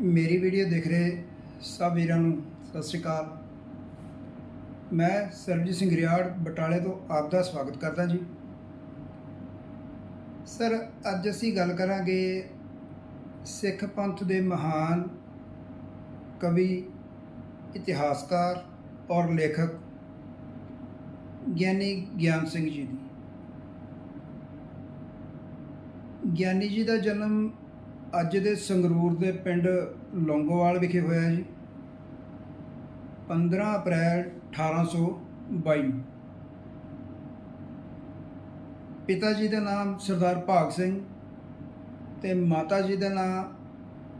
ਮੇਰੀ ਵੀਡੀਓ ਦੇਖ ਰਹੇ ਸਭ ਵੀਰਾਂ ਨੂੰ ਸਤਿ ਸ਼੍ਰੀ ਅਕਾਲ। ਮੈਂ ਸਰਬਜੀਤ ਸਿੰਘ ਰਿਆੜ, ਬਟਾਲੇ ਤੋਂ ਆਪ ਦਾ ਸਵਾਗਤ ਕਰਦਾ ਜੀ। ਸਰ, ਅੱਜ ਅਸੀਂ ਗੱਲ ਕਰਾਂਗੇ ਸਿੱਖ ਪੰਥ ਦੇ ਮਹਾਨ ਕਵੀ, ਇਤਿਹਾਸਕਾਰ ਔਰ ਲੇਖਕ ਗਿਆਨੀ ਗਿਆਨ ਸਿੰਘ ਜੀ ਦੀ। ਗਿਆਨੀ ਜੀ ਦਾ ਜਨਮ ਅੱਜ ਦੇ ਸੰਗਰੂਰ ਦੇ ਪਿੰਡ ਲੌਂਗੋਵਾਲ ਵਿਖੇ ਹੋਇਆ ਜੀ। 15 ਅਪ੍ਰੈਲ 1822 ਨੂੰ। ਪਿਤਾ ਜੀ ਦਾ ਨਾਮ ਸਰਦਾਰ ਭਾਗ ਸਿੰਘ ਤੇ ਮਾਤਾ ਜੀ ਦਾ ਨਾਮ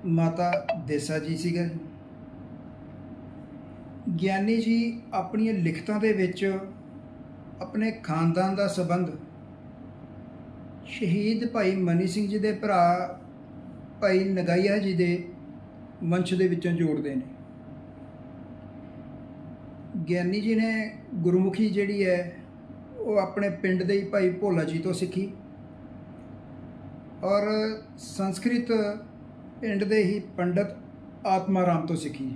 ਮਾਤਾ ਦੇਸਾ ਜੀ ਸੀਗਾ ਗਿਆਨੀ ਜੀ ਆਪਣੀਆਂ ਲਿਖਤਾਂ ਦੇ ਵਿੱਚ ਆਪਣੇ ਖਾਨਦਾਨ ਦਾ ਸਬੰਧ ਸ਼ਹੀਦ ਭਾਈ ਮਨੀ ਸਿੰਘ ਜੀ ਦੇ ਭਰਾ ਭਾਈ ਨਗਾਈਆ ਜੀ ਦੇ ਵੰਸ਼ ਦੇ ਵਿੱਚੋਂ ਜੋੜਦੇ ਨੇ। ਗਿਆਨੀ ਜੀ ਨੇ ਗੁਰਮੁਖੀ ਜਿਹੜੀ ਹੈ, ਉਹ ਆਪਣੇ ਪਿੰਡ ਦੇ ਹੀ ਭਾਈ ਭੋਲਾ ਜੀ ਤੋਂ ਸਿੱਖੀ ਔਰ ਸੰਸਕ੍ਰਿਤ ਪਿੰਡ ਦੇ ਹੀ ਪੰਡਤ ਆਤਮਾ ਰਾਮ ਤੋਂ ਸਿੱਖੀ।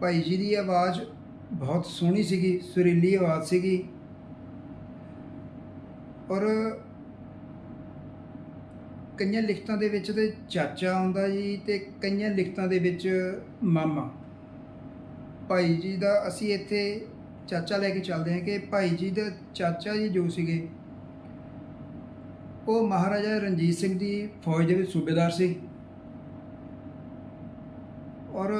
ਭਾਈ ਜੀ ਦੀ ਆਵਾਜ਼ ਬਹੁਤ ਸੋਹਣੀ ਸੀਗੀ, ਸੁਰੀਲੀ ਆਵਾਜ਼ ਸੀਗੀ ਔਰ ਕਈਆਂ ਲਿਖਤਾਂ ਦੇ ਵਿੱਚ ਤੇ ਚਾਚਾ ਆਉਂਦਾ ਜੀ ਤੇ ਕਈਆਂ ਲਿਖਤਾਂ ਦੇ ਵਿੱਚ ਮਾਮਾ। ਭਾਈ ਜੀ ਦਾ ਅਸੀਂ ਇੱਥੇ ਚਾਚਾ ਲੈ ਕੇ ਚੱਲਦੇ ਹਾਂ ਕਿ ਭਾਈ ਜੀ ਦਾ ਚਾਚਾ ਜੀ ਜੋ ਸੀਗੇ, ਉਹ ਮਹਾਰਾਜਾ ਰਣਜੀਤ ਸਿੰਘ ਦੀ ਫੌਜ ਦੇ ਵਿੱਚ ਸੂਬੇਦਾਰ ਸੀ। ਔਰ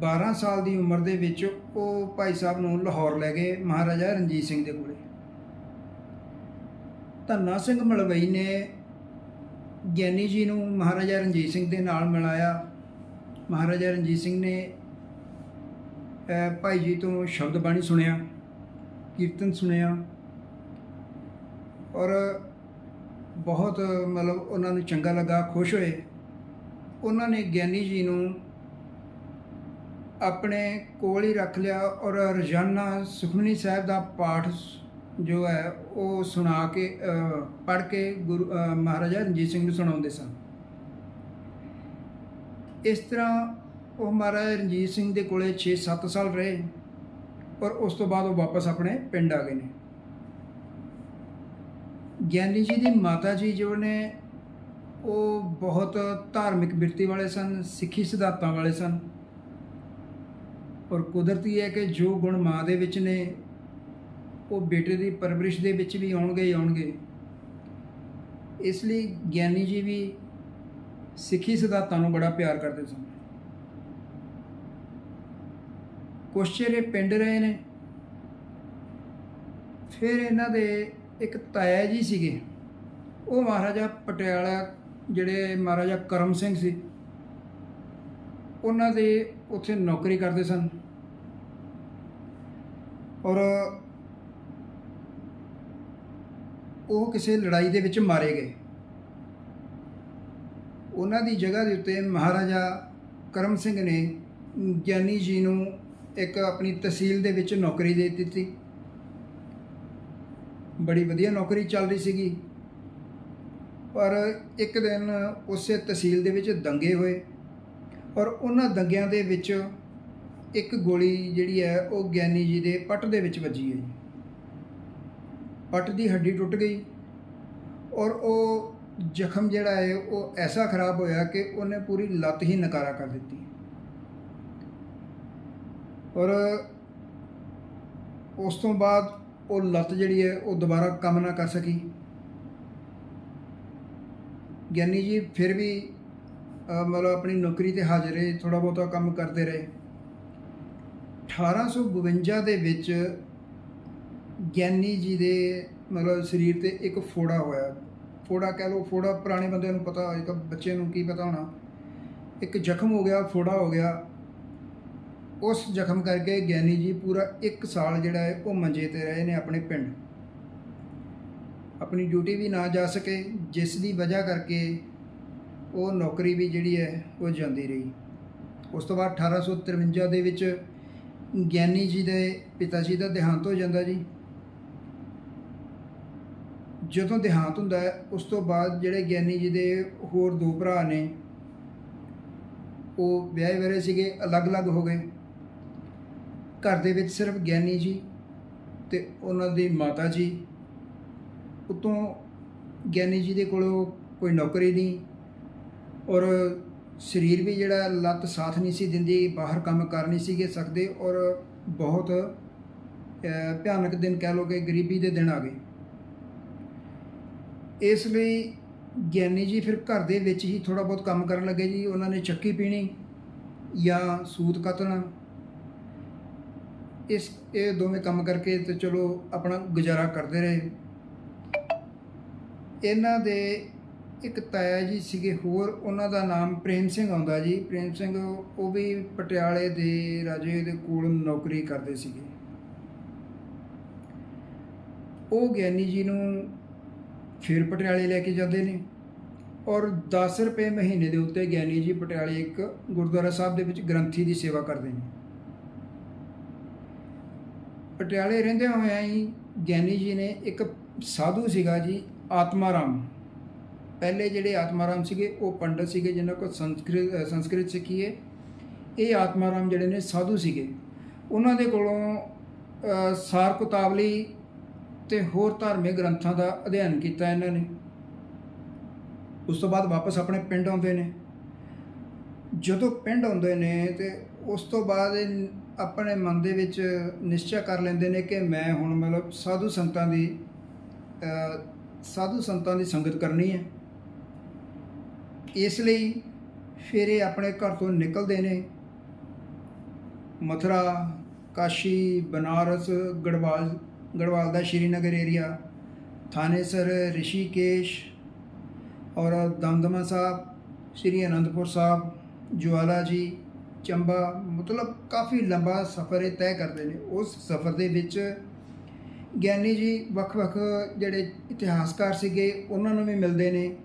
12 ਸਾਲ ਦੀ ਉਮਰ ਦੇ ਵਿੱਚ ਉਹ ਭਾਈ ਸਾਹਿਬ ਨੂੰ ਲਾਹੌਰ ਲੈ ਗਏ ਮਹਾਰਾਜਾ ਰਣਜੀਤ ਸਿੰਘ ਦੇ ਕੋਲੇ। ਧੰਨਾ ਸਿੰਘ ਮਲਵਈ ਨੇ ਗਿਆਨੀ ਜੀ ਨੂੰ ਮਹਾਰਾਜਾ ਰਣਜੀਤ ਸਿੰਘ ਦੇ ਨਾਲ ਮਿਲਾਇਆ। ਮਹਾਰਾਜਾ ਰਣਜੀਤ ਸਿੰਘ ਨੇ ਭਾਈ ਜੀ ਤੋਂ ਸ਼ਬਦ ਬਾਣੀ ਸੁਣਿਆ, ਕੀਰਤਨ ਸੁਣਿਆ ਔਰ ਬਹੁਤ ਮਤਲਬ ਉਹਨਾਂ ਨੂੰ ਚੰਗਾ ਲੱਗਾ, ਖੁਸ਼ ਹੋਏ। ਉਹਨਾਂ ਨੇ ਗਿਆਨੀ ਜੀ ਨੂੰ ਆਪਣੇ ਕੋਲ ਹੀ ਰੱਖ ਲਿਆ ਔਰ ਰੋਜ਼ਾਨਾ ਸੁਖਮਨੀ ਸਾਹਿਬ ਦਾ ਪਾਠ ਜੋ ਹੈ, ਉਹ ਸੁਣਾ ਕੇ ਪੜ੍ਹ ਕੇ ਗੁਰੂ ਮਹਾਰਾਜਾ ਰਣਜੀਤ ਸਿੰਘ ਨੂੰ ਸੁਣਾਉਂਦੇ ਸਨ। ਇਸ ਤਰ੍ਹਾਂ ਉਹ ਮਹਾਰਾਜਾ ਰਣਜੀਤ ਸਿੰਘ ਦੇ ਕੋਲੇ 6-7 ਸਾਲ ਰਹੇ ਔਰ ਉਸ ਤੋਂ ਬਾਅਦ ਉਹ ਵਾਪਸ ਆਪਣੇ ਪਿੰਡ ਆ ਗਏ ਨੇ। ਗਿਆਨੀ ਜੀ ਦੀ ਮਾਤਾ ਜੀ ਜੋ ਨੇ, ਉਹ ਬਹੁਤ ਧਾਰਮਿਕ ਬਿਰਤੀ ਵਾਲੇ ਸਨ, ਸਿੱਖੀ ਸਿਧਾਂਤਾਂ ਵਾਲੇ ਸਨ। ਔਰ ਕੁਦਰਤੀ ਹੈ ਕਿ ਜੋ ਗੁਣ ਮਾਂ ਦੇ ਵਿੱਚ ਨੇ ਉਹ ਬੇਟੇ ਦੀ ਪਰਵਰਿਸ਼ ਦੇ ਵਿੱਚ ਵੀ ਆਉਣਗੇ ਹੀ ਆਉਣਗੇ। ਇਸ ਲਈ ਗਿਆਨੀ ਜੀ ਵੀ ਸਿੱਖੀ ਸਿਧਾਂਤਾਂ ਨੂੰ ਬੜਾ ਪਿਆਰ ਕਰਦੇ ਸਨ। ਕੁਛ ਚਿਹਰੇ ਪਿੰਡ ਰਹੇ ਨੇ। ਫਿਰ ਇਹਨਾਂ ਦੇ ਇੱਕ ਤਾਇਆ ਜੀ ਸੀਗੇ। ਉਹ ਮਹਾਰਾਜਾ ਪਟਿਆਲਾ ਜਿਹੜੇ ਮਹਾਰਾਜਾ ਕਰਮ ਸਿੰਘ ਸੀ। ਉਹਨਾਂ ਦੇ ਉੱਥੇ ਨੌਕਰੀ ਕਰਦੇ ਸਨ। ਔਰ ਉਹ ਕਿਸੇ ਲੜਾਈ ਦੇ ਵਿੱਚ ਮਾਰੇ ਗਏ। ਉਹਨਾਂ ਦੀ ਜਗ੍ਹਾ ਦੇ ਉੱਤੇ ਮਹਾਰਾਜਾ ਕਰਮ ਸਿੰਘ ਨੇ ਗਿਆਨੀ ਜੀ ਨੂੰ ਇੱਕ ਆਪਣੀ ਤਹਿਸੀਲ ਦੇ ਵਿੱਚ ਨੌਕਰੀ ਦੇ ਦਿੱਤੀ। ਬੜੀ ਵਧੀਆ ਨੌਕਰੀ ਚੱਲ ਰਹੀ ਸੀਗੀ। ਪਰ ਇੱਕ ਦਿਨ ਉਸੇ ਤਹਿਸੀਲ ਦੇ ਵਿੱਚ ਦੰਗੇ ਹੋਏ ਔਰ ਉਹਨਾਂ ਦੰਗਿਆਂ ਦੇ ਵਿੱਚ ਇੱਕ ਗੋਲੀ ਜਿਹੜੀ ਹੈ ਉਹ ਗਿਆਨੀ ਜੀ ਦੇ ਪੱਟ ਦੇ ਵਿੱਚ ਵੱਜੀ ਹੈ ਜੀ। ਪੱਟ ਦੀ ਹੱਡੀ ਟੁੱਟ ਗਈ ਔਰ ਉਹ ਜ਼ਖਮ ਜਿਹੜਾ ਹੈ ਉਹ ਐਸਾ ਖਰਾਬ ਹੋਇਆ ਕਿ ਉਹਨੇ ਪੂਰੀ ਲੱਤ ਹੀ ਨਕਾਰਾ ਕਰ ਦਿੱਤੀ। ਔਰ ਉਸ ਤੋਂ ਬਾਅਦ ਉਹ ਲੱਤ ਜਿਹੜੀ ਹੈ ਉਹ ਦੁਬਾਰਾ ਕੰਮ ਨਾ ਕਰ ਸਕੀ। ਗਿਆਨੀ ਜੀ ਫਿਰ ਵੀ ਮਤਲਬ ਆਪਣੀ ਨੌਕਰੀ ਤੇ ਹਾਜ਼ਰ ਰਹੇ ਥੋੜਾ ਬਹੁਤਾ ਕੰਮ ਕਰਦੇ ਰਹੇ। 1852 ਦੇ ਵਿੱਚ ਗਿਆਨੀ ਜੀ ਦੇ ਮਤਲਬ ਸਰੀਰ ਤੇ ਇੱਕ ਫੋੜਾ ਹੋਇਆ। ਫੋੜਾ ਕਹਿ ਲਓ, ਫੋੜਾ ਪੁਰਾਣੇ ਬੰਦਿਆਂ ਨੂੰ ਪਤਾ ਹੋਏਗਾ ਬੱਚੇ ਨੂੰ ਕੀ ਪਤਾ ਹੋਣਾ। ਇੱਕ ਜ਼ਖਮ ਹੋ ਗਿਆ, ਫੋੜਾ ਹੋ ਗਿਆ। ਉਸ ਜ਼ਖਮ ਕਰਕੇ ਗਿਆਨੀ ਜੀ ਪੂਰਾ 1 ਸਾਲ ਜਿਹੜਾ ਹੈ, ਉਹ ਮੰਜੇ ਤੇ ਰਹੇ ਨੇ ਆਪਣੇ ਪਿੰਡ। ਆਪਣੀ ਡਿਊਟੀ ਵੀ ਨਾ ਜਾ ਸਕੇ, ਜਿਸ ਦੀ ਵਜ੍ਹਾ ਕਰਕੇ ਉਹ ਨੌਕਰੀ ਵੀ ਜਿਹੜੀ ਹੈ, ਉਹ ਜਾਂਦੀ ਰਹੀ। ਉਸ ਤੋਂ ਬਾਅਦ 1853 ਦੇ ਵਿੱਚ ਗਿਆਨੀ ਜੀ ਦੇ ਪਿਤਾ ਜੀ ਦਾ ਦੇਹਾਂਤ ਹੋ ਜਾਂਦਾ ਜੀ। ਜਦੋਂ ਦੇਹਾਂਤ ਹੁੰਦਾ ਹੈ, ਉਸ ਤੋਂ ਬਾਅਦ ਜਿਹੜੇ ਗਿਆਨੀ ਜੀ ਦੇ ਹੋਰ ਦੋ ਭਰਾ ਨੇ, ਉਹ ਵਿਆਹੇ ਵਰੇ ਸੀਗੇ, ਅਲੱਗ-ਅਲੱਗ ਹੋ ਗਏ। ਘਰ ਦੇ ਵਿੱਚ ਸਿਰਫ ਗਿਆਨੀ ਜੀ ਤੇ ਉਹਨਾਂ ਦੀ ਮਾਤਾ ਜੀ। ਉਤੋਂ ਗਿਆਨੀ ਜੀ ਦੇ ਕੋਲੋਂ ਕੋਈ ਨੌਕਰੀ ਨਹੀਂ ਔਰ ਸਰੀਰ ਵੀ ਜਿਹੜਾ ਲੱਤ ਸਾਥ ਨਹੀਂ ਸੀ ਦਿੰਦੀ, ਬਾਹਰ ਕੰਮ ਕਰ ਨਹੀਂ ਸੀਗੇ ਸਕਦੇ ਔਰ ਬਹੁਤ ਭਿਆਨਕ ਦਿਨ ਕਹਿ ਲਓ ਕਿ ਗਰੀਬੀ ਦੇ ਦਿਨ ਆ ਗਏ। ਇਸ ਲਈ ਗਿਆਨੀ ਜੀ ਫਿਰ ਘਰ ਦੇ ਵਿੱਚ ਹੀ ਥੋੜਾ ਬਹੁਤ ਕੰਮ ਕਰਨ ਲੱਗੇ ਜੀ। ਉਹਨਾਂ ਨੇ ਚੱਕੀ ਪੀਣੀ ਜਾਂ ਸੂਤ ਕੱਤਣਾ। ਇਸ, ਇਹ ਦੋਵੇਂ ਕੰਮ ਕਰਕੇ ਤੇ ਚਲੋ ਆਪਣਾ ਗੁਜ਼ਾਰਾ ਕਰਦੇ ਰਹੇ। ਇਹਨਾਂ ਦੇ ਇੱਕ ਤਾਇਆ ਜੀ ਸੀਗੇ ਹੋਰ, ਉਹਨਾਂ ਦਾ ਨਾਮ ਪ੍ਰੇਮ ਸਿੰਘ ਆਉਂਦਾ ਜੀ। ਪ੍ਰੇਮ ਸਿੰਘ ਉਹ ਵੀ ਪਟਿਆਲੇ ਦੇ ਰਾਜੇ ਦੇ ਕੋਲ ਨੌਕਰੀ ਕਰਦੇ ਸੀਗੇ। ਉਹ ਗਿਆਨੀ ਜੀ ਨੂੰ ਫਿਰ ਪਟਿਆਲੇ ਲੈ ਕੇ ਜਾਂਦੇ ਨੇ। ਔਰ 10 ਰੁਪਏ ਮਹੀਨੇ ਦੇ ਉੱਤੇ ਗਿਆਨੀ ਜੀ ਪਟਿਆਲੇ ਇੱਕ ਗੁਰਦੁਆਰਾ ਸਾਹਿਬ ਦੇ ਵਿੱਚ ਗ੍ਰੰਥੀ ਦੀ ਸੇਵਾ ਕਰਦੇ ਨੇ। ਪਟਿਆਲੇ ਰਹਿੰਦੇ ਹੋਇਆਂ ਹੀ ਗਿਆਨੀ ਜੀ ਨੇ ਇੱਕ ਸਾਧੂ ਸੀਗਾ ਜੀ, ਆਤਮਾਰਾਮ। ਪਹਿਲੇ ਜਿਹੜੇ ਆਤਮਾਰਾਮ ਸੀਗੇ, ਉਹ ਪੰਡਤ ਸੀਗੇ, ਜਿਨ੍ਹਾਂ ਕੋਲ ਸੰਸਕ੍ਰਿਤ ਸੰਸਕ੍ਰਿਤ ਸਿੱਖੀ ਹੈ ਇਹ ਆਤਮਾਰਾਮ ਜਿਹੜੇ ਨੇ ਸਾਧੂ ਸੀਗੇ। ਉਹਨਾਂ ਦੇ ਕੋਲੋਂ ਸਾਰ ਕੁਤਾਵਲੀ ਤੇ ਹੋਰ ਧਾਰਮਿਕ ਗ੍ਰੰਥਾਂ ਦਾ ਅਧਿਐਨ ਕੀਤਾ ਇਹਨਾਂ ਨੇ। ਉਸ ਤੋਂ ਬਾਅਦ ਵਾਪਸ ਆਪਣੇ ਪਿੰਡ ਆਉਂਦੇ ਨੇ। ਜਦੋਂ ਪਿੰਡ ਆਉਂਦੇ ਨੇ ਤੇ ਉਸ ਤੋਂ ਬਾਅਦ ਇਹ ਆਪਣੇ ਮਨ ਦੇ ਵਿੱਚ ਨਿਸ਼ਚੈ ਕਰ ਲੈਂਦੇ ਨੇ ਕਿ ਮੈਂ ਹੁਣ ਮਤਲਬ ਸਾਧੂ ਸੰਤਾਂ ਦੀ ਸਾਧੂ ਸੰਤਾਂ ਦੀ ਸੰਗਤ ਕਰਨੀ ਹੈ। ਇਸ ਲਈ ਫਿਰ ਇਹ ਆਪਣੇ ਘਰ ਤੋਂ ਨਿਕਲਦੇ ਨੇ। ਮਥੁਰਾ, ਕਾਸ਼ੀ, ਬਨਾਰਸ, ਗੜਵਾਲ ਗੜਵਾਲ ਦਾ ਸ਼੍ਰੀਨਗਰ ਏਰੀਆ ਥਾਨੇਸਰ ਰਿਸ਼ੀਕੇਸ਼ ਔਰ ਦਮਦਮਾ ਸਾਹਿਬ, ਸ਼੍ਰੀ ਅਨੰਦਪੁਰ ਸਾਹਿਬ, ਜਵਾਲਾ ਜੀ, ਚੰਬਾ, ਮਤਲਬ ਕਾਫੀ ਲੰਬਾ ਸਫ਼ਰ ਇਹ ਤੈਅ ਕਰਦੇ ਨੇ। ਉਸ ਸਫ਼ਰ ਦੇ ਵਿੱਚ ਗਿਆਨੀ ਜੀ ਵੱਖ-ਵੱਖ ਜਿਹੜੇ ਇਤਿਹਾਸਕਾਰ ਸੀਗੇ, ਉਹਨਾਂ ਨੂੰ ਵੀ ਮਿਲਦੇ ਨੇ।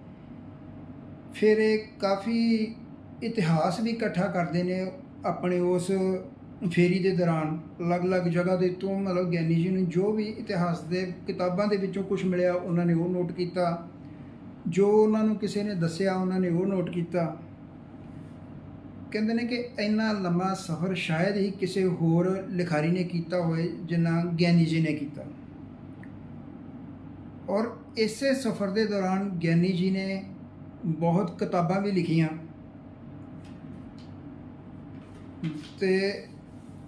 ਫਿਰ ਇਹ ਕਾਫੀ ਇਤਿਹਾਸ ਵੀ ਇਕੱਠਾ ਕਰਦੇ ਨੇ, ਆਪਣੇ ਉਸ ਫੇਰੀ ਦੇ ਦੌਰਾਨ ਅਲੱਗ-ਅਲੱਗ ਜਗ੍ਹਾ ਦੇ ਤੋਂ ਮਤਲਬ ਗਿਆਨੀ ਜੀ ਨੂੰ ਜੋ ਵੀ ਇਤਿਹਾਸ ਦੇ ਕਿਤਾਬਾਂ ਦੇ ਵਿੱਚੋਂ ਕੁਝ ਮਿਲਿਆ, ਉਹਨਾਂ ਨੇ ਉਹ ਨੋਟ ਕੀਤਾ। ਜੋ ਉਹਨਾਂ ਨੂੰ ਕਿਸੇ ਨੇ ਦੱਸਿਆ, ਉਹਨਾਂ ਨੇ ਉਹ ਨੋਟ ਕੀਤਾ। ਕਹਿੰਦੇ ਨੇ ਕਿ ਇੰਨਾ ਲੰਮਾ ਸਫ਼ਰ ਸ਼ਾਇਦ ਹੀ ਕਿਸੇ ਹੋਰ ਲਿਖਾਰੀ ਨੇ ਕੀਤਾ ਹੋਵੇ, ਜਿੰਨਾ ਗਿਆਨੀ ਜੀ ਨੇ ਕੀਤਾ। ਔਰ ਇਸੇ ਸਫ਼ਰ ਦੇ ਦੌਰਾਨ ਗਿਆਨੀ ਜੀ ਨੇ ਬਹੁਤ ਕਿਤਾਬਾਂ ਵੀ ਲਿਖੀਆਂ। ਤੇ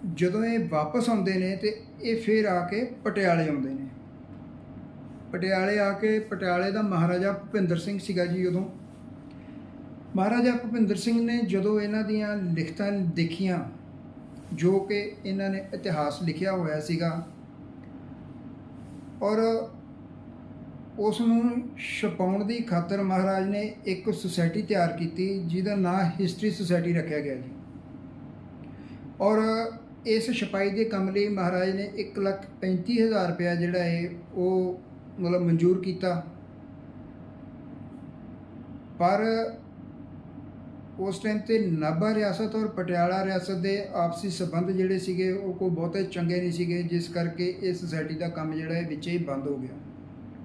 ਜਦੋਂ ਇਹ ਵਾਪਸ ਆਉਂਦੇ ਨੇ ਤੇ ਇਹ ਫਿਰ ਆ ਕੇ ਪਟਿਆਲੇ ਆਉਂਦੇ ਨੇ। ਪਟਿਆਲੇ ਆ ਕੇ, ਪਟਿਆਲੇ ਦਾ ਮਹਾਰਾਜਾ ਭੁਪਿੰਦਰ ਸਿੰਘ ਸੀਗਾ ਜੀ ਉਦੋਂ। ਮਹਾਰਾਜਾ ਭੁਪਿੰਦਰ ਸਿੰਘ ਨੇ ਜਦੋਂ ਇਹਨਾਂ ਦੀਆਂ ਲਿਖਤਾਂ ਦੇਖੀਆਂ, ਜੋ ਕਿ ਇਹਨਾਂ ਨੇ ਇਤਿਹਾਸ ਲਿਖਿਆ ਹੋਇਆ ਸੀਗਾ, ਔਰ ਉਸ ਨੂੰ ਛਪਾਉਣ ਦੀ ਖਾਤਰ ਮਹਾਰਾਜ ਨੇ ਇੱਕ ਸੁਸਾਇਟੀ ਤਿਆਰ ਕੀਤੀ, ਜਿਹਦਾ ਨਾਂ ਹਿਸਟਰੀ ਸੁਸਾਇਟੀ ਰੱਖਿਆ ਗਿਆ ਜੀ। ਔਰ ਇਸ ਛਪਾਈ ਦੇ ਕੰਮ ਲਈ ਮਹਾਰਾਜ ਨੇ 135000 ਰੁਪਇਆ ਜਿਹੜਾ ਹੈ ਉਹ ਮਤਲਬ ਮਨਜ਼ੂਰ ਕੀਤਾ। ਪਰ ਉਸ ਟਾਈਮ ਤੇ ਨਾਭਾ ਰਿਆਸਤ ਔਰ ਪਟਿਆਲਾ ਰਿਆਸਤ ਦੇ ਆਪਸੀ ਸਬੰਧ ਜਿਹੜੇ ਸੀਗੇ ਉਹ ਕੋਈ ਬਹੁਤੇ ਚੰਗੇ ਨਹੀਂ ਸੀਗੇ, ਜਿਸ ਕਰਕੇ ਇਹ ਸੁਸਾਇਟੀ ਦਾ ਕੰਮ ਜਿਹੜਾ ਹੈ ਵਿੱਚੇ ਹੀ ਬੰਦ ਹੋ ਗਿਆ।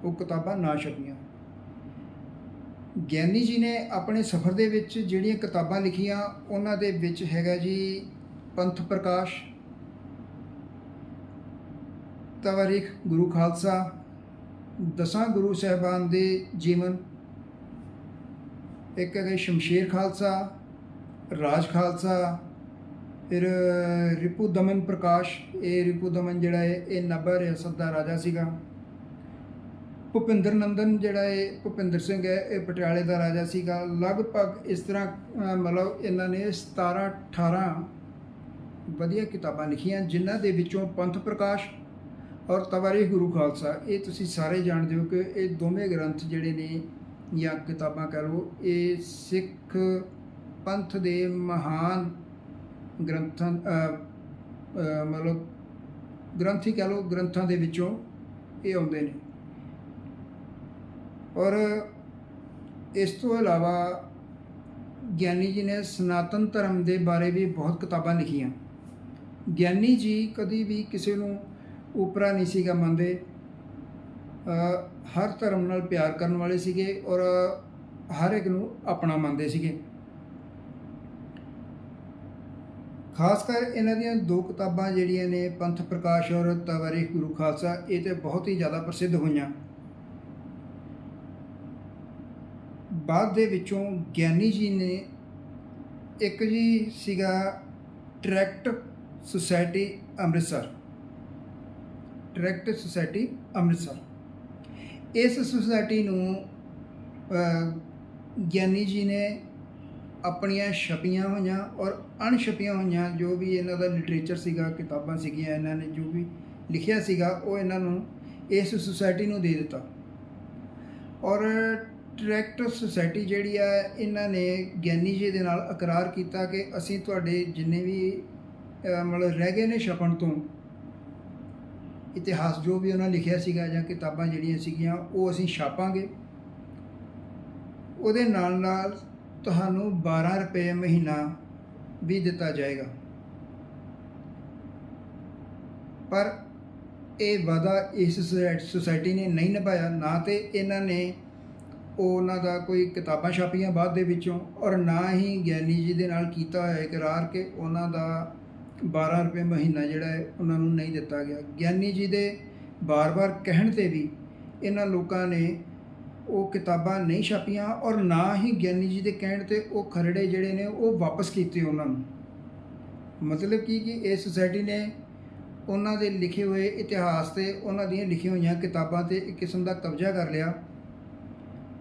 ਉਹ ਕਿਤਾਬਾਂ ਨਾ ਛਪੀਆਂ। ਗਿਆਨੀ ਜੀ ਨੇ ਆਪਣੇ ਸਫ਼ਰ ਦੇ ਵਿੱਚ ਜਿਹੜੀਆਂ ਕਿਤਾਬਾਂ ਲਿਖੀਆਂ, ਉਹਨਾਂ ਦੇ ਵਿੱਚ ਹੈਗਾ ਜੀ ਪੰਥ ਪ੍ਰਕਾਸ਼। ਤਵਾਰੀਖ ਗੁਰੂ ਖਾਲਸਾ, ਦਸਾਂ ਗੁਰੂ ਸਾਹਿਬਾਨ ਦੇ ਜੀਵਨ। ਇੱਕ ਹੈਗਾ ਸ਼ਮਸ਼ੇਰ ਖਾਲਸਾ, ਰਾਜ ਖਾਲਸਾ, ਫਿਰ ਰਿਪੂ ਦਮਨ ਪ੍ਰਕਾਸ਼। ਇਹ ਰਿਪੂ ਦਮਨ ਜਿਹੜਾ ਹੈ, ਇਹ ਨਾਭਾ ਰਿਆਸਤ ਦਾ ਰਾਜਾ ਸੀਗਾ। ਭੁਪਿੰਦਰ ਨੰਦਨ ਜਿਹੜਾ ਹੈ, ਭੁਪਿੰਦਰ ਸਿੰਘ ਹੈ, ਇਹ ਪਟਿਆਲੇ ਦਾ ਰਾਜਾ ਸੀਗਾ। ਲਗਭਗ ਇਸ ਤਰ੍ਹਾਂ ਮਤਲਬ ਇਹਨਾਂ ਨੇ 17 18 ਵਧੀਆ ਕਿਤਾਬਾਂ ਲਿਖੀਆਂ ਜਿਨ੍ਹਾਂ ਦੇ ਵਿੱਚੋਂ ਪੰਥ ਪ੍ਰਕਾਸ਼ ਔਰ ਤਵਾਰੀਖ ਗੁਰੂ ਖਾਲਸਾ ਇਹ ਤੁਸੀਂ ਸਾਰੇ ਜਾਣਦੇ ਹੋ ਕਿ ਇਹ ਦੋਵੇਂ ਗ੍ਰੰਥ ਜਿਹੜੇ ਨੇ ਜਾਂ ਕਿਤਾਬਾਂ ਕਹ ਲਓ ਇਹ ਸਿੱਖ ਪੰਥ ਦੇ ਮਹਾਨ ਗ੍ਰੰਥਾਂ ਅਹ, ਅਹ, ਮਤਲਬ ਗ੍ਰੰਥੀ ਕਹ ਲਓ ਗ੍ਰੰਥਾਂ ਦੇ ਵਿੱਚੋਂ ਇਹ ਆਉਂਦੇ ਨੇ। ਔਰ ਇਸ ਤੋਂ ਇਲਾਵਾ ਗਿਆਨੀ ਜੀ ਨੇ ਸਨਾਤਨ ਧਰਮ ਦੇ ਬਾਰੇ ਵੀ ਬਹੁਤ ਕਿਤਾਬਾਂ ਲਿਖੀਆਂ। ਗਿਆਨੀ ਜੀ ਕਦੀ ਵੀ ਕਿਸੇ ਨੂੰ ਉਪਰਾ ਨਹੀਂ ਸੀਗਾ ਮੰਨਦੇ। ਹਰ ਧਰਮ ਨਾਲ ਪਿਆਰ ਕਰਨ ਵਾਲੇ ਸੀਗੇ ਔਰ ਹਰ ਇੱਕ ਨੂੰ ਆਪਣਾ ਮੰਨਦੇ ਸੀਗੇ। ਖਾਸ ਕਰ ਇਹਨਾਂ ਦੀਆਂ ਦੋ ਕਿਤਾਬਾਂ ਜਿਹੜੀਆਂ ਨੇ ਪੰਥ ਪ੍ਰਕਾਸ਼ ਔਰ ਤਵਾਰੀਖ ਗੁਰੂ ਖਾਲਸਾ, ਇਹ ਤੇ ਬਹੁਤ ਹੀ ਜ਼ਿਆਦਾ ਪ੍ਰਸਿੱਧ ਹੋਈਆਂ। ਬਾਅਦ ਦੇ ਵਿੱਚੋਂ ਗਿਆਨੀ ਜੀ ਨੇ ਇੱਕ ਜੀ ਸੀਗਾ tract society Amritsar. Tract society Amritsar. ਇਸ ਸੁਸਾਇਟੀ ਨੂੰ ਗਿਆਨੀ ਜੀ ਨੇ ਆਪਣੀਆਂ ਛਪੀਆਂ ਹੋਈਆਂ ਔਰ ਅਣਛਪੀਆਂ ਹੋਈਆਂ ਜੋ ਵੀ ਇਹਨਾਂ ਦਾ ਲਿਟਰੇਚਰ ਸੀਗਾ, ਕਿਤਾਬਾਂ ਸੀਗੀਆਂ, ਇਹਨਾਂ ਨੇ ਜੋ ਵੀ ਲਿਖਿਆ ਸੀਗਾ, ਉਹ ਇਹਨਾਂ ਨੂੰ ਇਸ ਸੁਸਾਇਟੀ ਨੂੰ ਦੇ ਦਿੱਤਾ। ਔਰ ਟਰੈਕਟਰ ਸੁਸਾਇਟੀ ਜਿਹੜੀ ਆ, ਇਹਨਾਂ ਨੇ ਗਿਆਨੀ ਜੀ ਦੇ ਨਾਲ ਇਕਰਾਰ ਕੀਤਾ ਕਿ ਅਸੀਂ ਤੁਹਾਡੇ ਜਿੰਨੇ ਵੀ ਮਤਲਬ ਰਹਿ ਗਏ ਨੇ ਛਪਣ ਤੋਂ। ਇਤਿਹਾਸ ਜੋ ਵੀ ਉਹਨਾਂ ਲਿਖਿਆ ਸੀਗਾ ਜਾਂ ਕਿਤਾਬਾਂ ਜਿਹੜੀਆਂ ਸੀਗੀਆਂ, ਉਹ ਅਸੀਂ ਛਾਪਾਂਗੇ। ਉਹਦੇ ਨਾਲ ਨਾਲ ਤੁਹਾਨੂੰ 12 ਰੁਪਏ ਮਹੀਨਾ ਵੀ ਦਿੱਤਾ ਜਾਏਗਾ। ਪਰ ਇਹ ਵਾਦਾ ਇਸ ਸੁਸਾਇਟੀ ਨੇ ਨਹੀਂ ਨਿਭਾਇਆ, ਨਾ ਤੇ ਇਹਨਾਂ ਨੇ ਉਹ ਉਹਨਾਂ ਦਾ ਕੋਈ ਕਿਤਾਬਾਂ ਛਾਪੀਆਂ ਬਾਅਦ ਦੇ ਵਿੱਚੋਂ ਔਰ ਨਾ ਹੀ ਗਿਆਨੀ ਜੀ ਦੇ ਨਾਲ ਕੀਤਾ ਹੋਇਆ ਇਕਰਾਰ ਕਿ ਉਹਨਾਂ ਦਾ 12 ਰੁਪਏ ਮਹੀਨਾ ਜਿਹੜਾ ਹੈ, ਉਹਨਾਂ ਨੂੰ ਨਹੀਂ ਦਿੱਤਾ ਗਿਆ। ਗਿਆਨੀ ਜੀ ਦੇ ਬਾਰ-ਬਾਰ ਕਹਿਣ ਤੇ ਵੀ ਇਹਨਾਂ ਲੋਕਾਂ ਨੇ ਉਹ ਕਿਤਾਬਾਂ ਨਹੀਂ ਛਾਪੀਆਂ ਔਰ ਨਾ ਹੀ ਗਿਆਨੀ ਜੀ ਦੇ ਕਹਿਣ ਤੇ ਉਹ ਖਰੜੇ ਜਿਹੜੇ ਨੇ, ਉਹ ਵਾਪਸ ਕੀਤੇ ਉਹਨਾਂ ਨੂੰ। ਮਤਲਬ ਕੀ ਕਿ ਇਹ ਸੁਸਾਇਟੀ ਨੇ ਉਹਨਾਂ ਦੇ ਲਿਖੇ ਹੋਏ ਇਤਿਹਾਸ ਤੇ ਉਹਨਾਂ ਦੀਆਂ ਲਿਖੀਆਂ ਹੋਈਆਂ ਕਿਤਾਬਾਂ ਤੇ ਇੱਕ ਕਿਸਮ ਦਾ ਕਬਜ਼ਾ ਕਰ ਲਿਆ।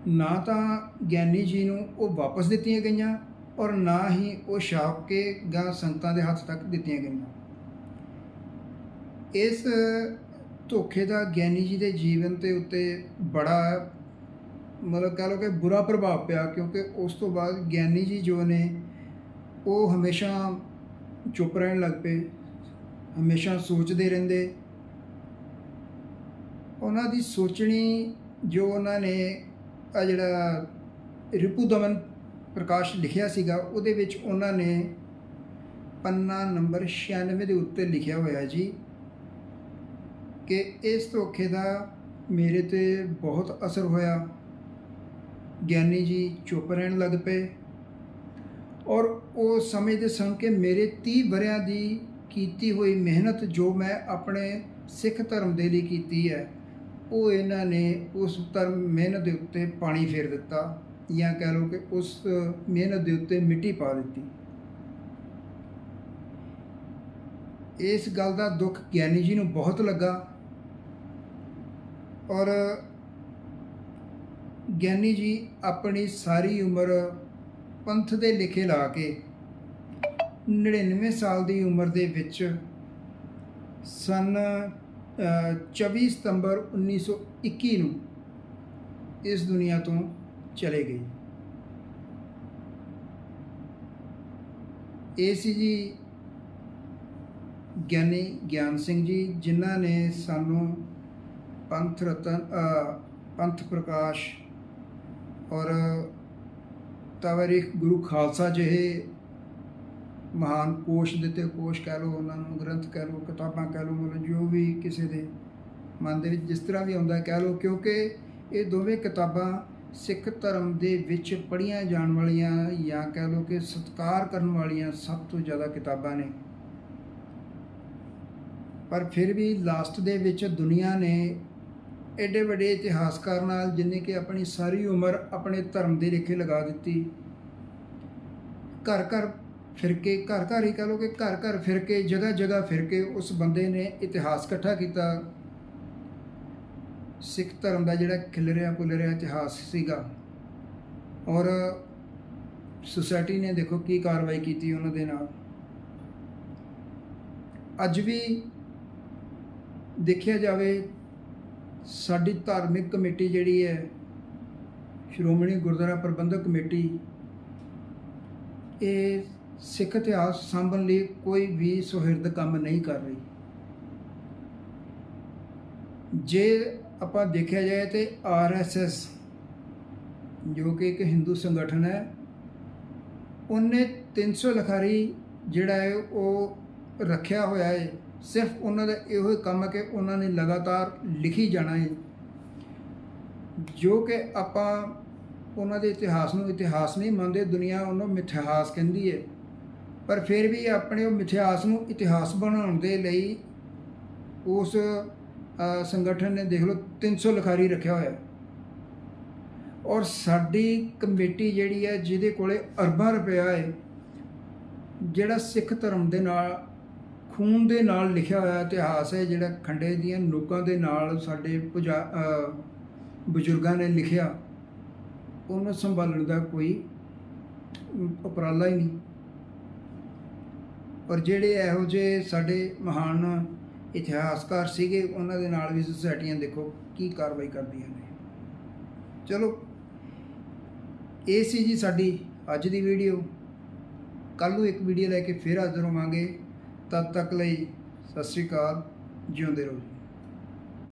ਨਾ ਤਾਂ ਗਿਆਨੀ ਜੀ ਨੂੰ ਉਹ ਵਾਪਸ ਦਿੱਤੀਆਂ ਗਈਆਂ ਔਰ ਨਾ ਹੀ ਉਹ ਛਾਪ ਕੇ ਗਾਂ ਸੰਗਤਾਂ ਦੇ ਹੱਥ ਤੱਕ ਦਿੱਤੀਆਂ ਗਈਆਂ। ਇਸ ਧੋਖੇ ਦਾ ਗਿਆਨੀ ਜੀ ਦੇ ਜੀਵਨ ਤੇ ਉੱਤੇ ਬੜਾ ਮਤਲਬ ਕਹ ਲਓ ਕਿ ਬੁਰਾ ਪ੍ਰਭਾਵ ਪਿਆ, ਕਿਉਂਕਿ ਉਸ ਤੋਂ ਬਾਅਦ ਗਿਆਨੀ ਜੀ ਜੋ ਨੇ, ਉਹ ਹਮੇਸ਼ਾ ਚੁੱਪ ਰਹਿਣ ਲੱਗ ਪਏ, ਹਮੇਸ਼ਾ ਸੋਚਦੇ ਰਹਿੰਦੇ। ਉਹਨਾਂ ਦੀ ਸੋਚਣੀ ਜੋ ਉਹਨਾਂ ਨੇ ਆ ਜਿਹੜਾ ਰਿਪੂ ਦਮਨ ਪ੍ਰਕਾਸ਼ ਲਿਖਿਆ ਸੀਗਾ, ਉਹਦੇ ਵਿੱਚ ਉਹਨਾਂ ਨੇ ਪੰਨਾ ਨੰਬਰ 96 ਦੇ ਉੱਤੇ ਲਿਖਿਆ ਹੋਇਆ ਜੀ ਕਿ ਇਸ ਧੋਖੇ ਦਾ ਮੇਰੇ ਤੇ ਬਹੁਤ ਅਸਰ ਹੋਇਆ। ਗਿਆਨੀ ਜੀ ਚੁੱਪ ਰਹਿਣ ਲੱਗ ਪਏ ਔਰ ਉਹ ਸਮਝਦੇ ਸਨ ਕਿ ਮੇਰੇ 30 ਵਰਿਆਂ ਦੀ ਕੀਤੀ ਹੋਈ ਮਿਹਨਤ ਜੋ ਮੈਂ ਆਪਣੇ ਸਿੱਖ ਧਰਮ ਦੇ ਲਈ ਕੀਤੀ ਹੈ, ਉਹ ਇਹਨਾਂ ਨੇ ਉਸ ਧਰਮ ਮਿਹਨਤ ਦੇ ਉੱਤੇ ਪਾਣੀ ਫੇਰ ਦਿੱਤਾ। ਜਾਂ ਕਹਿ ਲਓ ਕਿ ਉਸ ਮਿਹਨਤ ਦੇ ਉੱਤੇ ਮਿੱਟੀ ਪਾ ਦਿੱਤੀ। ਇਸ ਗੱਲ ਦਾ ਦੁੱਖ ਗਿਆਨੀ ਜੀ ਨੂੰ ਬਹੁਤ ਲੱਗਾ ਔਰ ਗਿਆਨੀ ਜੀ ਆਪਣੀ ਸਾਰੀ ਉਮਰ ਪੰਥ ਦੇ ਲਿਖੇ ਲਾ ਕੇ 99 ਸਾਲ ਦੀ ਉਮਰ ਦੇ ਵਿੱਚ ਸਨ ਅ, 24 ਸਤੰਬਰ 1921 ਨੂੰ ਇਸ ਦੁਨੀਆ ਤੋਂ ਚਲੇ ਗਏ ਇਹ ਸੀ ਜੀ ਗਿਆਨੀ ਗਿਆਨ ਸਿੰਘ ਜੀ, ਜਿਨ੍ਹਾਂ ਨੇ ਸਾਨੂੰ ਪੰਥ ਰਤਨ ਪੰਥ ਪ੍ਰਕਾਸ਼ ਔਰ ਤਵਾਰੀਖ ਗੁਰੂ ਖਾਲਸਾ ਜਿਹੇ ਮਹਾਨ ਕੋਸ਼ ਦਿੱਤੇ, ਕੋਸ਼ ਕਹਿ ਲਓ, ਉਹਨਾਂ ਨੂੰ ਗ੍ਰੰਥ ਕਹਿ ਲਓ, ਕਿਤਾਬਾਂ ਕਹਿ ਲਓ, ਮਤਲਬ ਜੋ ਵੀ ਕਿਸੇ ਦੇ ਮਨ ਦੇ ਵਿੱਚ ਜਿਸ ਤਰ੍ਹਾਂ ਵੀ ਆਉਂਦਾ ਕਹਿ ਲਓ, ਕਿਉਂਕਿ ਇਹ ਦੋਵੇਂ ਕਿਤਾਬਾਂ ਸਿੱਖ ਧਰਮ ਦੇ ਵਿੱਚ ਪੜ੍ਹੀਆਂ ਜਾਣ ਵਾਲੀਆਂ ਜਾਂ ਕਹਿ ਲਓ ਕਿ ਸਤਿਕਾਰ ਕਰਨ ਵਾਲੀਆਂ ਸਭ ਤੋਂ ਜ਼ਿਆਦਾ ਕਿਤਾਬਾਂ ਨੇ। ਪਰ ਫਿਰ ਵੀ ਲਾਸਟ ਦੇ ਵਿੱਚ ਦੁਨੀਆ ਨੇ ਐਡੇ ਵੱਡੇ ਇਤਿਹਾਸਕਾਰ ਨਾਲ ਜਿਨੇ ਕਿ ਆਪਣੀ ਸਾਰੀ ਉਮਰ ਆਪਣੇ ਧਰਮ ਦੇ ਰੇਖੇ ਲਗਾ ਦਿੱਤੀ। ਘਰ ਘਰ ਫਿਰ ਕੇ, ਘਰ ਘਰ ਹੀ ਕਹ ਲੋ ਕਿ ਘਰ ਘਰ ਫਿਰ ਕੇ, ਜਗ੍ਹਾ ਜਗ੍ਹਾ ਫਿਰ ਕੇ ਉਸ ਬੰਦੇ ਨੇ ਇਤਿਹਾਸ ਇਕੱਠਾ ਕੀਤਾ। ਸਿੱਖ ਧਰਮ ਦਾ ਜਿਹੜਾ ਖਿਲਰਿਆ ਪੁਲਰਿਆ ਇਤਿਹਾਸ ਸੀਗਾ। ਔਰ ਸੁਸਾਇਟੀ ਨੇ ਦੇਖੋ ਕੀ ਕਾਰਵਾਈ ਕੀਤੀ ਉਹਨਾਂ ਦੇ ਨਾਲ। ਅੱਜ ਵੀ ਦੇਖਿਆ ਜਾਵੇ, ਸਾਡੀ ਧਾਰਮਿਕ ਕਮੇਟੀ ਜਿਹੜੀ ਹੈ, ਸ਼੍ਰੋਮਣੀ ਗੁਰਦੁਆਰਾ ਪ੍ਰਬੰਧਕ ਕਮੇਟੀ, ਇਹ ਸਿੱਖ ਇਤਿਹਾਸ ਸਾਂਭਣ ਲਈ ਕੋਈ ਵੀ ਸੁਹਿਰਦ ਕੰਮ ਨਹੀਂ ਕਰ ਰਹੀ। ਜੇ ਆਪਾਂ ਦੇਖਿਆ ਜਾਏ ਤੇ ਆਰਐਸਐਸ ਜੋ ਕਿ ਇੱਕ ਹਿੰਦੂ ਸੰਗਠਨ ਹੈ, ਉਹਨੇ 300 ਲਖਾਰੀ ਜਿਹੜਾ ਹੈ ਉਹ ਰੱਖਿਆ ਹੋਇਆ ਹੈ। ਸਿਰਫ ਉਹਨਾਂ ਦਾ ਇਹੋ ਹੀ ਕੰਮ ਹੈ ਕਿ ਉਹਨਾਂ ਨੇ ਲਗਾਤਾਰ ਲਿਖੀ ਜਾਣਾ ਹੈ। ਜੋ ਕਿ ਆਪਾਂ ਉਹਨਾਂ ਦੇ ਇਤਿਹਾਸ ਨੂੰ ਇਤਿਹਾਸ ਨਹੀਂ ਮੰਨਦੇ, ਦੁਨੀਆ ਉਹਨੂੰ ਮਿਥਿਹਾਸ ਕਹਿੰਦੀ ਹੈ। ਪਰ ਫਿਰ ਵੀ ਆਪਣੇ ਉਹ ਮਿਥਿਹਾਸ ਨੂੰ ਇਤਿਹਾਸ ਬਣਾਉਣ ਦੇ ਲਈ ਉਸ ਸੰਗਠਨ ਨੇ ਦੇਖ ਲਓ 300 ਲਿਖਾਰੀ ਰੱਖਿਆ ਹੋਇਆ। ਔਰ ਸਾਡੀ ਕਮੇਟੀ ਜਿਹੜੀ ਹੈ, ਜਿਹਦੇ ਕੋਲੇ ਅਰਬਾਂ ਰੁਪਇਆ ਹੈ, ਜਿਹੜਾ ਸਿੱਖ ਧਰਮ ਦੇ ਨਾਲ, ਖੂਨ ਦੇ ਨਾਲ ਲਿਖਿਆ ਹੋਇਆ ਇਤਿਹਾਸ ਹੈ, ਜਿਹੜਾ ਖੰਡੇ ਦੀਆਂ ਨੋਕਾਂ ਦੇ ਨਾਲ ਸਾਡੇ ਪੁਜਾ ਬਜ਼ੁਰਗਾਂ ਨੇ ਲਿਖਿਆ, ਉਹਨੂੰ ਸੰਭਾਲਣ ਦਾ ਕੋਈ ਉਪਰਾਲਾ ਹੀ ਨਹੀਂ। ਔਰ ਜਿਹੜੇ ਇਹੋ ਜਿਹੇ ਸਾਡੇ ਮਹਾਨ ਇਤਿਹਾਸਕਾਰ ਸੀਗੇ, ਉਹਨਾਂ ਦੇ ਨਾਲ ਵੀ ਸੁਸਾਇਟੀਆਂ ਦੇਖੋ ਕੀ ਕਾਰਵਾਈ ਕਰਦੀਆਂ ਨੇ। ਚਲੋ, ਇਹ ਸੀ ਜੀ ਸਾਡੀ ਅੱਜ ਦੀ ਵੀਡੀਓ ਕੱਲ ਨੂੰ ਇੱਕ ਵੀਡੀਓ ਲੈ ਕੇ ਫਿਰ ਹਾਜ਼ਰ ਹੋਵਾਂਗੇ। ਤਦ ਤੱਕ ਲਈ ਸਤਿ ਸ਼੍ਰੀ ਅਕਾਲ, ਜਿਉਂਦੇ ਰਹੋ।